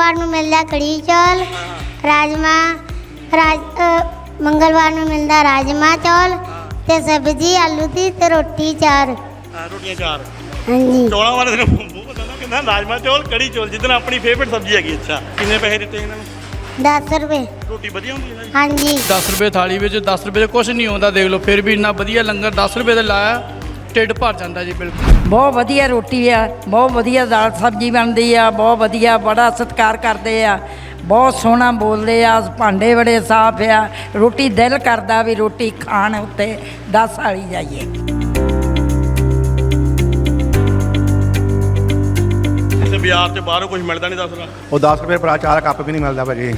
ਸੋਮਵਾਰ ਨੂੰ ਮਿਲਦਾ ਕੜੀ ਚੌਲ ਰਾਜਮਾ ਰਾਜ ਅ, ਮੰਗਲਵਾਰ ਨੂੰ ਮਿਲਦਾ ਰਾਜਮਾ ਚੌਲ ਤੇ ਸਬਜ਼ੀ ਆਲੂ ਦੀ ਤੇ ਰੋਟੀ ਚਾਰ ਰੋਟੀਆਂ ਚਾਰ ਹਾਂਜੀ ਚੌਲਾਂ ਵਾਲੇ ਦਿਨ ਮੂੰਹ ਪਤਾ ਨਾ ਕਿੰਨਾ ਰਾਜਮਾ ਚੌਲ ਕੜੀ ਚੌਲ ਜਿੱਦਣ ਆਪਣੀ ਫੇਵਰਟ ਸਬਜ਼ੀ ਹੈਗੀ ਅੱਛਾ ਕਿੰਨੇ ਪੈਸੇ ਦਿੱਤੇ ਇਹਨਾਂ ਨੂੰ 10 ਰੁਪਏ ਰੋਟੀ ਵਧੀਆ ਹੁੰਦੀ ਹੈ ਨਾ ਜੀ ਹਾਂਜੀ 10 ਰੁਪਏ ਥਾਲੀ ਵਿੱਚ 10 ਰੁਪਏ 'ਚ ਕੁਝ ਨਹੀਂ ਆਉਂਦਾ ਦੇਖ ਲਓ ਫਿਰ ਵੀ ਇੰਨਾ ਵਧੀਆ ਲੰਗਰ 10 ਰੁਪਏ ਦਾ ਲਾਇਆ ਢਿੱਡ ਭਰ ਜਾਂਦਾ ਜੀ ਬਿਲਕੁਲ। ਬਹੁਤ ਵਧੀਆ ਰੋਟੀ ਆ, ਬਹੁਤ ਵਧੀਆ ਦਾਲ ਸਬਜ਼ੀ ਬਣਦੀ ਆ, ਬਹੁਤ ਵਧੀਆ, ਬੜਾ ਸਤਿਕਾਰ ਕਰਦੇ ਆ। ਬਹੁਤ ਸੋਹਣਾ ਬੋਲਦੇ ਆ, ਭਾਂਡੇ ਬੜੇ ਸਾਫ਼ ਆ। ਰੋਟੀ ਦਿਲ ਕਰਦਾ ਵੀ ਰੋਟੀ ਖਾਣ ਉੱਤੇ 10 ਵਾਲੀ ਜਾਈਏ। ਬਾਜ਼ਾਰ 'ਚ ਬਾਹਰੋਂ ਕੁਝ ਮਿਲਦਾ ਨਹੀਂ ਦੱਸ ਉਹ 10 ਰੁਪਏ ਭਰਾ ਚਾਰ ਕੱਪ ਵੀ ਨਹੀਂ ਮਿਲਦਾ ਭਾਜੀ।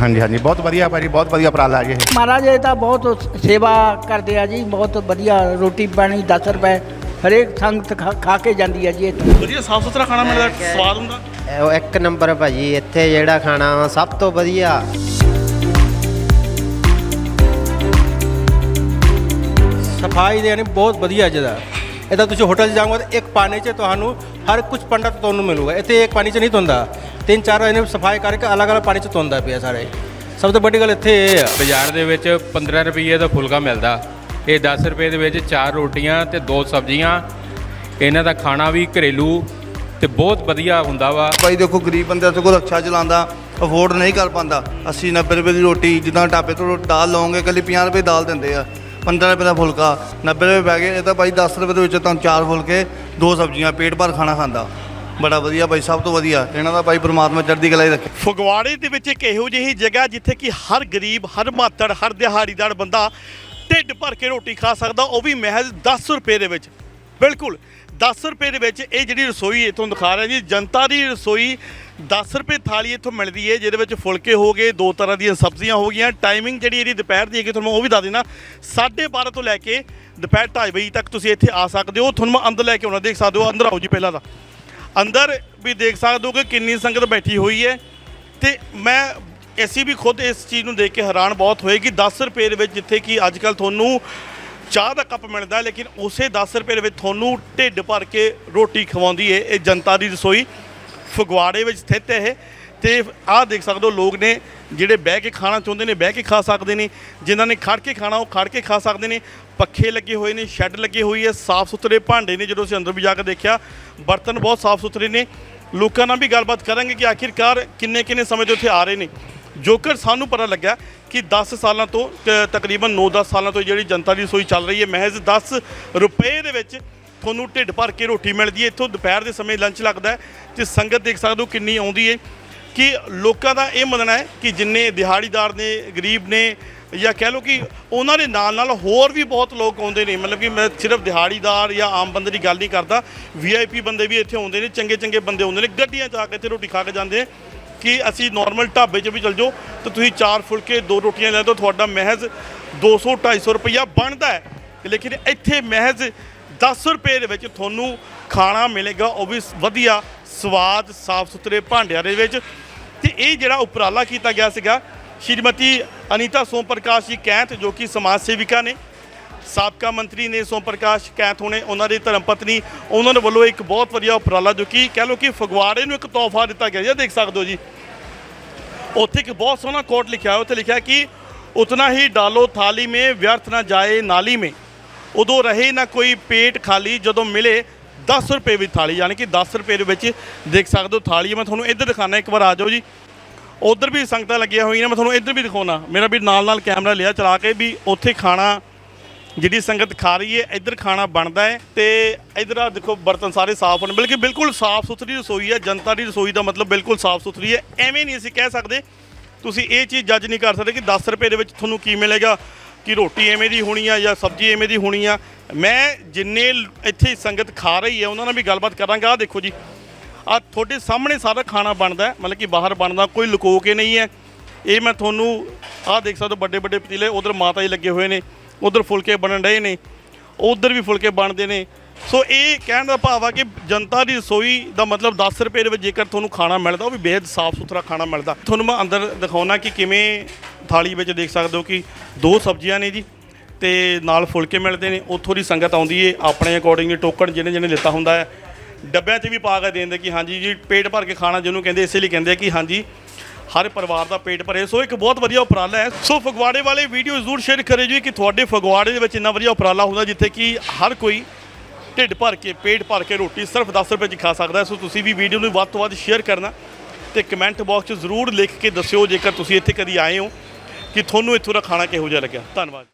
ਹਾਂਜੀ ਹਾਂਜੀ ਬਹੁਤ ਵਧੀਆ ਭਾਜੀ ਬਹੁਤ ਵਧੀਆ ਉਪਰਾਲਾ ਜੀ ਇਹ। ਮਹਾਰਾਜ ਇਹ ਤਾਂ ਬਹੁਤ ਸੇਵਾ ਕਰਦੇ ਆ ਜੀ ਬਹੁਤ ਵਧੀਆ ਰੋਟੀ ਪਾਣੀ 10 ਰੁਪਏ ਹਰੇਕ ਸੰਗਤ ਖਾ- ਖਾ ਕੇ ਜਾਂਦੀ ਹੈ ਜੀ ਇੱਥੇ। ਵਧੀਆ ਸਾਫ਼ ਸੁਥਰਾ ਖਾਣਾ ਮਿਲਦਾ ਸਵਾਦ ਹੁੰਦਾ। ਉਹ ਇੱਕ ਨੰਬਰ ਭਾਜੀ ਇੱਥੇ ਜਿਹੜਾ ਖਾਣਾ ਵਾ ਸਭ ਤੋਂ ਵਧੀਆ। ਸਫ਼ਾਈ ਦੇ ਯਾਨੀ ਬਹੁਤ ਵਧੀਆ ਜਗ੍ਹਾ। ਇਹਦਾ ਤੁਸੀਂ ਹੋਟਲ 'ਚ ਜਾਓਗੇ ਤਾਂ ਇੱਕ ਪਾਣੀ 'ਚ ਤੁਹਾਨੂੰ ਹਰ ਕੁਝ ਪੰਡਾ ਤੁਹਾਨੂੰ ਮਿਲੂਗਾ। ਇੱਥੇ ਇੱਕ ਪਾਣੀ 'ਚ ਨਹੀਂ ਧੁੰਦਾ। ਤਿੰਨ ਚਾਰ ਇਹਨੇ ਸਫ਼ਾਈ ਕਰਕੇ ਅਲੱਗ-ਅਲੱਗ ਪਾਣੀ 'ਚ ਧੁੰਦਾ ਪਿਆ ਸਾਰੇ। ਸਭ ਤੋਂ ਵੱਡੀ ਗੱਲ ਇੱਥੇ ਇਹ ਆ। ਬਾਜ਼ਾਰ ਦੇ ਵਿੱਚ 15 ਰੁਪਏ ਦਾ ਫੁਲਕਾ ਮਿਲਦਾ। ਇਹ 10 ਰੁਪਏ ਦੇ ਵਿੱਚ ਚਾਰ ਰੋਟੀਆਂ ਤੇ ਦੋ ਸਬਜ਼ੀਆਂ। ਇਹਨਾਂ ਦਾ ਖਾਣਾ ਵੀ ਘਰੇਲੂ ਤੇ ਬਹੁਤ ਵਧੀਆ ਹੁੰਦਾ ਵਾ। ਭਾਈ ਦੇਖੋ ਗਰੀਬ ਬੰਦਾ ਤੇ ਕੋਲ ਰਕਸ਼ਾ ਚਲਾਉਂਦਾ ਅਫੋਰਡ ਨਹੀਂ ਕਰ ਪਾਉਂਦਾ। 80 90 ਰੁਪਏ ਦੀ ਰੋਟੀ ਜਿੱਦਾਂ ਢਾਬੇ ਤੋਂ ਦਾਲ ਲਓਗੇ ਕੱਲੀ 50 ਰੁਪਏ ਦਾਲ ਦਿੰਦੇ ਆ। 15 ਰੁਪਏ ਦਾ ਫੁਲਕਾ 90 ਰੁਪਏ ਪੈ ਗਏ, ਇਹ ਤਾਂ ਭਾਈ 10 ਰੁਪਏ ਦੇ ਵਿੱਚ ਤੁਹਾਨੂੰ ਚਾਰ ਫੁਲਕੇ, ਦੋ ਸਬਜ਼ੀਆਂ, ਪੇਟ ਭਰ ਖਾਣਾ ਖਾਂਦਾ। ਬੜਾ ਵਧੀਆ ਭਾਈ, ਸਭ ਤੋਂ ਵਧੀਆ। ਇਹਨਾਂ ਦਾ ਭਾਈ ਪ੍ਰਮਾਤਮਾ ਚੜ੍ਹਦੀ ਕਲਾ ਹੀ ਰੱਖੇ। ਫਗਵਾੜੇ ਦੇ ਵਿੱਚ ਇੱਕ ਇਹੋ ਜਿਹੀ ਜਗ੍ਹਾ ਜਿੱਥੇ ਕਿ ਹਰ ਗਰੀਬ, ਹਰ ਮਾਤੜ, ਹਰ ਦਿਹਾੜੀਦਾਰ ਬੰਦਾ ਢਿੱਡ ਭਰ ਕੇ ਰੋਟੀ ਖਾ ਸਕਦਾ, ਉਹ ਵੀ ਮਹਿਜ਼ 10 ਰੁਪਏ ਦੇ ਵਿੱਚ। ਬਿਲਕੁਲ 10 ਰੁਪਏ ਦੇ ਵਿੱਚ ਇਹ ਜਿਹੜੀ ਰਸੋਈ ਇਥੋਂ ਦਿਖਾ ਰਿਹਾ ਜੀ, ਜਨਤਾ ਦੀ ਰਸੋਈ 10 ਰੁਪਏ ਥਾਲੀ ਇੱਥੋਂ ਮਿਲਦੀ ਹੈ ਜਿਹਦੇ ਵਿੱਚ ਫੁਲਕੇ ਹੋ ਗਏ, ਦੋ ਤਰ੍ਹਾਂ ਦੀਆਂ ਸਬਜ਼ੀਆਂ ਹੋ ਗਈਆਂ। ਟਾਈਮਿੰਗ ਜਿਹੜੀ ਇਹਦੀ ਦੁਪਹਿਰ ਦੀ ਹੈਗੀ, ਤੁਹਾਨੂੰ ਉਹ ਵੀ ਦੱਸ ਦੇਣਾ 12:30 ਤੋਂ ਲੈ ਕੇ ਦੁਪਹਿਰ 2:30 ਵਜੇ ਤੱਕ ਤੁਸੀਂ ਇੱਥੇ ਆ ਸਕਦੇ ਹੋ। ਤੁਹਾਨੂੰ ਮੈਂ ਅੰਦਰ ਲੈ ਕੇ ਆਉਣਾ, ਦੇਖ ਸਕਦੇ ਹੋ। ਅੰਦਰ ਆਓ ਜੀ ਪਹਿਲਾਂ ਤਾਂ। ਅੰਦਰ ਵੀ ਦੇਖ ਸਕਦੇ ਹੋ ਕਿ ਕਿੰਨੀ ਸੰਗਤ ਬੈਠੀ ਹੋਈ ਹੈ ਤੇ ਮੈਂ ਅਸੀਂ ਵੀ ਖੁਦ ਇਸ ਚੀਜ਼ ਨੂੰ ਦੇਖ ਕੇ ਹੈਰਾਨ ਬਹੁਤ ਹੋਏ ਕਿ 10 ਰੁਪਏ ਦੇ ਵਿੱਚ ਜਿੱਥੇ ਕਿ ਅੱਜ ਕੱਲ ਤੁਹਾਨੂੰ ਚਾਹ ਦਾ ਕੱਪ ਮਿਲਦਾ, ਲੇਕਿਨ ਉਸੇ 10 ਰੁਪਏ ਦੇ ਵਿੱਚ ਤੁਹਾਨੂੰ ਢਿੱਡ ਭਰ ਕੇ ਰੋਟੀ ਖਵਾਉਂਦੀ ਹੈ ਇਹ ਜਨਤਾ ਦੀ ਰਸੋਈ। ਫਗਵਾੜੇ ਵਿੱਚ ਸਥਿਤ ਹੈ ਇਹ। ਤੇ ਆਹ ਦੇਖ ਸਕਦੇ ਹੋ ਲੋਕ ਨੇ ਜਿਹੜੇ ਬਹਿ ਕੇ ਖਾਣਾ ਚਾਹੁੰਦੇ ਨੇ, ਬਹਿ ਕੇ ਖਾ ਸਕਦੇ ਨੇ, ਜਿਨ੍ਹਾਂ ਨੇ ਖੜ ਕੇ ਖਾਣਾ, ਉਹ ਖੜ ਕੇ ਖਾ ਸਕਦੇ ਨੇ। ਪੱਖੇ ਲੱਗੇ ਹੋਏ ਨੇ, ਸ਼ੈੱਡ ਲੱਗੇ ਹੋਈ ਹੈ ਸਾਫ਼ ਸੁਥਰੇ ਭਾਂਡੇ ਨੇ, ਜਦੋਂ ਅਸੀਂ ਅੰਦਰ ਵੀ ਜਾ ਕੇ ਦੇਖਿਆ, ਬਰਤਨ ਬਹੁਤ ਸਾਫ਼ ਸੁਥਰੇ ਨੇ। ਲੋਕਾਂ ਨਾਲ ਵੀ ਗੱਲਬਾਤ ਕਰਾਂਗੇ ਕਿ ਆਖਿਰਕਾਰ ਕਿੰਨੇ ਕਿੰਨੇ ਸਮੇਂ ਤੋਂ ਇੱਥੇ ਆ ਰਹੇ ਨੇ। ਜੋਕਰ ਸਾਨੂੰ ਪਤਾ ਲੱਗਾ ਕਿ 10 ਸਾਲਾਂ ਤੋਂ ਤਕਰੀਬਨ 9-10 ਸਾਲਾਂ ਤੋਂ ਜਿਹੜੀ ਜਨਤਾ ਦੀ ਰਸੋਈ ਚੱਲ ਰਹੀ ਹੈ, ਮਹਿਜ਼ 10 ਰੁਪਏ ਦੇ ਵਿੱਚ ਤੁਹਾਨੂੰ ਢਿੱਡ ਭਰ ਕੇ ਰੋਟੀ ਮਿਲਦੀ ਹੈ। ਇੱਥੋਂ ਦੁਪਹਿਰ ਦੇ ਸਮੇਂ ਲੰਚ ਲੱਗਦਾ ਹੈ, ਤੇ ਸੰਗਤ ਦੇਖ ਸਕਦੇ ਹੋ ਕਿੰਨੀ ਆਉਂਦੀ ਹੈ ਕਿ ਲੋਕਾਂ ਦਾ ਇਹ ਮੰਨਣਾ ਹੈ ਕਿ ਜਿੰਨੇ ਦਿਹਾੜੀਦਾਰ ਨੇ, ਗਰੀਬ ਨੇ ਜਾਂ ਕਹਿ ਲਓ ਕਿ ਉਹਨਾਂ ਦੇ ਨਾਲ ਨਾਲ ਹੋਰ ਵੀ ਬਹੁਤ ਲੋਕ ਆਉਂਦੇ ਨੇ। ਮਤਲਬ ਕਿ ਮੈਂ ਸਿਰਫ ਦਿਹਾੜੀਦਾਰ ਜਾਂ ਆਮ ਬੰਦੇ ਦੀ ਗੱਲ ਨਹੀਂ ਕਰਦਾ ਵੀਆਈਪੀ ਬੰਦੇ ਵੀ ਇੱਥੇ ਆਉਂਦੇ ਨੇ ਚੰਗੇ ਚੰਗੇ ਬੰਦੇ ਆਉਂਦੇ ਨੇ, ਗੱਡੀਆਂ 'ਚ ਆ ਕੇ ਇੱਥੇ ਰੋਟੀ ਖਾ ਕੇ ਜਾਂਦੇ ਨੇ। ਕਿ ਅਸੀਂ ਨਾਰਮਲ ਢਾਬੇ 'ਚ ਵੀ ਚਲ ਜਾਓ, ਤਾਂ ਤੁਸੀਂ ਚਾਰ ਫੁਲਕੇ, ਦੋ ਰੋਟੀਆਂ ਲੈ ਦੋ ਤੁਹਾਡਾ ਮਹਿਜ਼ 200 250 ਰੁਪਈਆ ਬਣਦਾ ਹੈ। ਲੇਕਿਨ ਇੱਥੇ ਮਹਿਜ਼ 10 ਰੁਪਏ ਦੇ ਵਿੱਚ ਤੁਹਾਨੂੰ ਖਾਣਾ ਮਿਲੇਗਾ। ਉਹ ਵੀ ਵਧੀਆ ਸਵਾਦ ਸਾਫ਼ ਸੁਥਰੇ ਭਾਂਡਿਆਂ ਦੇ ਵਿੱਚ। ਤੇ ਇਹ ਜਿਹੜਾ ਉਪਰਾਲਾ ਕੀਤਾ ਗਿਆ ਸੀਗਾ, ਸ਼੍ਰੀਮਤੀ ਅਨੀਤਾ ਸੋਮ ਪ੍ਰਕਾਸ਼ ਜੀ ਕੈਂਥ ਜੋ ਕਿ ਸਮਾਜ ਸੇਵਿਕਾ ਨੇ। ਸਾਬਕਾ ਮੰਤਰੀ ਨੇ ਸੋਮ ਪ੍ਰਕਾਸ਼ ਕੈਂਥ ਹੋਣੇ, ਉਹਨਾਂ ਦੀ ਧਰਮ ਪਤਨੀ, ਉਹਨਾਂ ਦੇ ਵੱਲੋਂ ਇੱਕ ਬਹੁਤ ਵਧੀਆ ਉਪਰਾਲਾ, ਜੋ ਕਿ ਕਹਿ ਲਓ ਕਿ ਫਗਵਾੜੇ ਨੂੰ ਇੱਕ ਤੋਹਫਾ ਦਿੱਤਾ ਗਿਆ। ਜੀ ਦੇਖ ਸਕਦੇ ਹੋ ਜੀ। ਉੱਥੇ ਇੱਕ ਬਹੁਤ ਸੋਹਣਾ ਕੋਟ ਲਿਖਿਆ ਹੈ ਉੱਥੇ ਲਿਖਿਆ ਕਿ, ਉਤਨਾ ਹੀ ਡਾਲੋ ਥਾਲੀ ਮੇ, ਵਿਅਰਥ ਨਾ ਜਾਏ ਨਾਲੀ ਮੇ। ਉਦੋਂ ਰਹੇ ਨਾ ਕੋਈ ਪੇਟ ਖਾਲੀ, ਜਦੋਂ ਮਿਲੇ 10 ਰੁਪਏ ਵਿੱਚ ਥਾਲੀ, ਯਾਨੀ ਕਿ 10 ਰੁਪਏ ਦੇ ਵਿੱਚ ਦੇਖ ਸਕਦੇ ਹੋ ਥਾਲੀ ਮੈਂ ਤੁਹਾਨੂੰ ਇੱਧਰ ਦਿਖਾਣਾ ਇੱਕ ਵਾਰ ਆ ਜਾਓ ਜੀ। ਉਧਰ ਵੀ ਸੰਗਤਾਂ ਲੱਗੀਆਂ ਹੋਈਆਂ ਮੈਂ ਤੁਹਾਨੂੰ ਇੱਧਰ ਵੀ ਦਿਖਾਉਣਾ ਮੇਰਾ ਵੀ ਨਾਲ ਨਾਲ ਕੈਮਰਾ ਲਿਆ ਚਲਾ ਕੇ ਵੀ ਉੱਥੇ ਖਾਣਾ ਜਿਹੜੀ ਸੰਗਤ ਖਾ ਰਹੀ ਹੈ, ਇੱਧਰ ਖਾਣਾ ਬਣਦਾ ਹੈ ਤੇ ਇੱਧਰ ਆ ਦੇਖੋ ਬਰਤਨ ਸਾਰੇ ਸਾਫ਼ ਹਨ ਬਲਕਿ ਬਿਲਕੁਲ ਸਾਫ਼ ਸੁਥਰੀ ਰਸੋਈ ਹੈ। ਜਨਤਾ ਦੀ ਰਸੋਈ ਦਾ ਮਤਲਬ ਬਿਲਕੁਲ ਸਾਫ਼ ਸੁਥਰੀ ਹੈ। ਐਵੇਂ ਨਹੀਂ ਅਸੀਂ ਕਹਿ ਸਕਦੇ, ਤੁਸੀਂ ਇਹ ਚੀਜ਼ ਜੱਜ ਨਹੀਂ ਕਰ ਸਕਦੇ ਕਿ 10 ਰੁਪਏ ਦੇ ਵਿੱਚ ਤੁਹਾਨੂੰ ਕੀ ਮਿਲੇਗਾ। ਕਿ ਰੋਟੀ ਐਵੇਂ ਦੀ ਹੋਣੀ ਆ ਜਾਂ ਸਬਜ਼ੀ ਐਵੇਂ ਦੀ ਹੋਣੀ ਆ? ਮੈਂ ਜਿੰਨੇ ਇੱਥੇ ਸੰਗਤ ਖਾ ਰਹੀ ਹੈ ਉਹਨਾਂ ਨਾਲ ਵੀ ਗੱਲਬਾਤ ਕਰਾਂਗਾ। ਆ ਦੇਖੋ ਜੀ ਆ ਤੁਹਾਡੇ ਸਾਹਮਣੇ ਸਾਰਾ ਖਾਣਾ ਬਣਦਾ ਮਤਲਬ ਕਿ ਬਾਹਰ ਬਣਦਾ, ਕੋਈ ਲੁਕੋ ਕੇ ਨਹੀਂ ਹੈ। ਇਹ ਮੈਂ ਤੁਹਾਨੂੰ ਆਹ ਦੇਖ ਸਕਦੇ ਹੋ, ਵੱਡੇ ਵੱਡੇ ਪਤੀਲੇ, ਉਧਰ ਮਾਤਾ ਜੀ ਲੱਗੇ ਹੋਏ ਨੇ, ਉਧਰ ਫੁਲਕੇ ਬਣਨ ਰਹੇ ਨੇ, ਉਧਰ ਵੀ ਫੁਲਕੇ ਬਣਦੇ ਨੇ। ਸੋ ਇਹ ਕਹਿਣ ਦਾ ਭਾਵ ਆ ਕਿ ਜਨਤਾ ਦੀ ਰਸੋਈ ਦਾ ਮਤਲਬ 10 ਰੁਪਏ ਦੇ ਵਿੱਚ ਜੇਕਰ ਤੁਹਾਨੂੰ ਖਾਣਾ ਮਿਲਦਾ, ਉਹ ਵੀ ਬੇहद ਸਾਫ਼ ਸੁਥਰਾ ਖਾਣਾ ਮਿਲਦਾ। ਤੁਹਾਨੂੰ ਮੈਂ ਅੰਦਰ ਦਿਖਾਉਣਾ ਕਿ ਕਿਵੇਂ ਥਾਲੀ ਵਿੱਚ ਦੇਖ ਸਕਦੇ ਹੋ ਕਿ ਦੋ ਸਬਜ਼ੀਆਂ ਨੇ ਜੀ ਤੇ ਨਾਲ ਫੁਲਕੇ ਮਿਲਦੇ ਨੇ। ਉੱਥੋਂ ਦੀ ਸੰਗਤ ਆਉਂਦੀ ਏ, ਆਪਣੇ ਅਕੋਰਡਿੰਗ ਟੋਕਨ ਜਿਹਨੇ ਜਿਹਨੇ ਲਿੱਤਾ ਹੁੰਦਾ ਹੈ। ਡੱਬਿਆਂ 'ਚ ਵੀ ਪਾ ਕੇ ਦੇਂਦੇ ਕਿ ਹਾਂਜੀ ਜੀ, ਪੇਟ ਭਰ ਕੇ ਖਾਣਾ ਜਿਹਨੂੰ ਕਹਿੰਦੇ, ਇਸੇ ਲਈ ਕਹਿੰਦੇ ਕਿ ਹਾਂਜੀ, ਹਰ ਪਰਿਵਾਰ ਦਾ ਪੇਟ ਭਰੇ। ਸੋ ਇੱਕ ਬਹੁਤ ਵਧੀਆ ਉਪਰਾਲਾ ਹੈ। ਸੋ ਫਗਵਾੜੇ ਵਾਲੇ ਵੀਡੀਓ ਜ਼ਰੂਰ ਸ਼ੇਅਰ ਕਰਿਓ ਜੀ ਕਿ ਤੁਹਾਡੇ ਫਗਵਾੜੇ ਦੇ ਵਿੱਚ ਇੰਨਾ ਵਧੀਆ ਉਪਰਾਲਾ ਹੁੰਦਾ ਜਿੱਥੇ ਕਿ ਹਰ ਕੋਈ ਢਿੱਡ ਭਰ ਕੇ, ਪੇਟ ਭਰ ਕੇ ਰੋਟੀ ਸਿਰਫ 10 ਰੁਪਏ 'ਚ ਖਾ ਸਕਦਾ ਸੋ ਤੁਸੀਂ ਵੀ ਵੀਡੀਓ ਨੂੰ ਵੱਧ ਤੋਂ ਵੱਧ ਸ਼ੇਅਰ ਕਰਨਾ ਤੇ ਕਮੈਂਟ ਬਾਕਸ 'ਚ ਜ਼ਰੂਰ ਲਿਖ ਕੇ ਦੱਸਿਓ। ਜੇਕਰ ਤੁਸੀਂ ਇੱਥੇ ਕਦੀ ਆਏ ਹੋ ਕਿ ਤੁਹਾਨੂੰ ਇੱਥੋਂ ਦਾ ਖਾਣਾ ਕਿਹੋ ਜਿਹਾ ਲੱਗਿਆ? ਧੰਨਵਾਦ।